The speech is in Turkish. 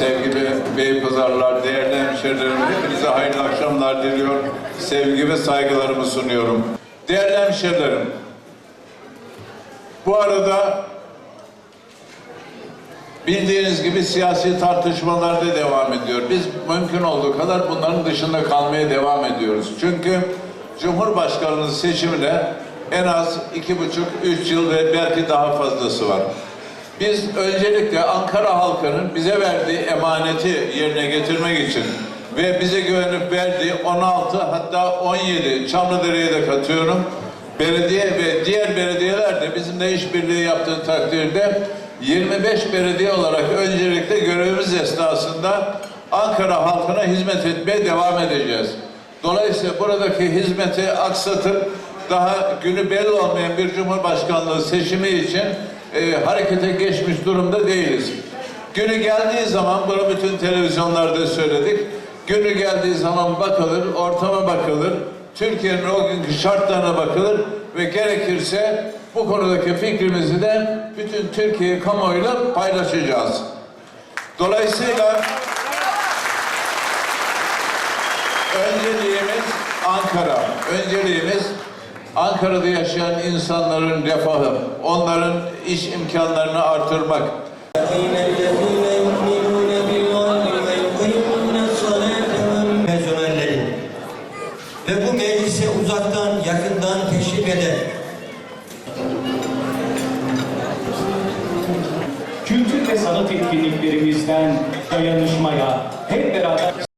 sevgili Beypazarlar, değerli hemşehrilerim, hepinize hayırlı akşamlar diliyor. Sevgi ve saygılarımı sunuyorum. Değerli hemşehrilerim, bu arada bildiğiniz gibi siyasi tartışmalar da devam ediyor. Biz mümkün olduğu kadar bunların dışında kalmaya devam ediyoruz. Çünkü Cumhurbaşkanlığı seçimine en az iki buçuk, üç yıl ve belki daha fazlası var. Biz öncelikle Ankara halkının bize verdiği emaneti yerine getirmek için ve bize güvenip verdiği 16 hatta 17 Çamlıdere'ye de katıyorum. Belediye ve diğer belediyeler de bizimle işbirliği yaptığı takdirde 25 belediye olarak öncelikle görevimiz esnasında Ankara halkına hizmet etmeye devam edeceğiz. Dolayısıyla buradaki hizmeti aksatıp daha günü belli olmayan bir cumhurbaşkanlığı seçimi için e, harekete geçmiş durumda değiliz. Günü geldiği zaman bunu bütün televizyonlarda söyledik. Günü geldiği zaman bakılır, ortama bakılır, Türkiye'nin o günkü şartlarına bakılır ve gerekirse bu konudaki fikrimizi de bütün Türkiye kamuoyuyla paylaşacağız. Dolayısıyla önceliğimiz Ankara. Önceliğimiz Ankara'da yaşayan insanların refahı, onların iş imkanlarını artırmak. Ve bu meclise uzaktan, yakından teşvik eden kültür ve sanat etkinliklerimizden dayanışmaya hep beraber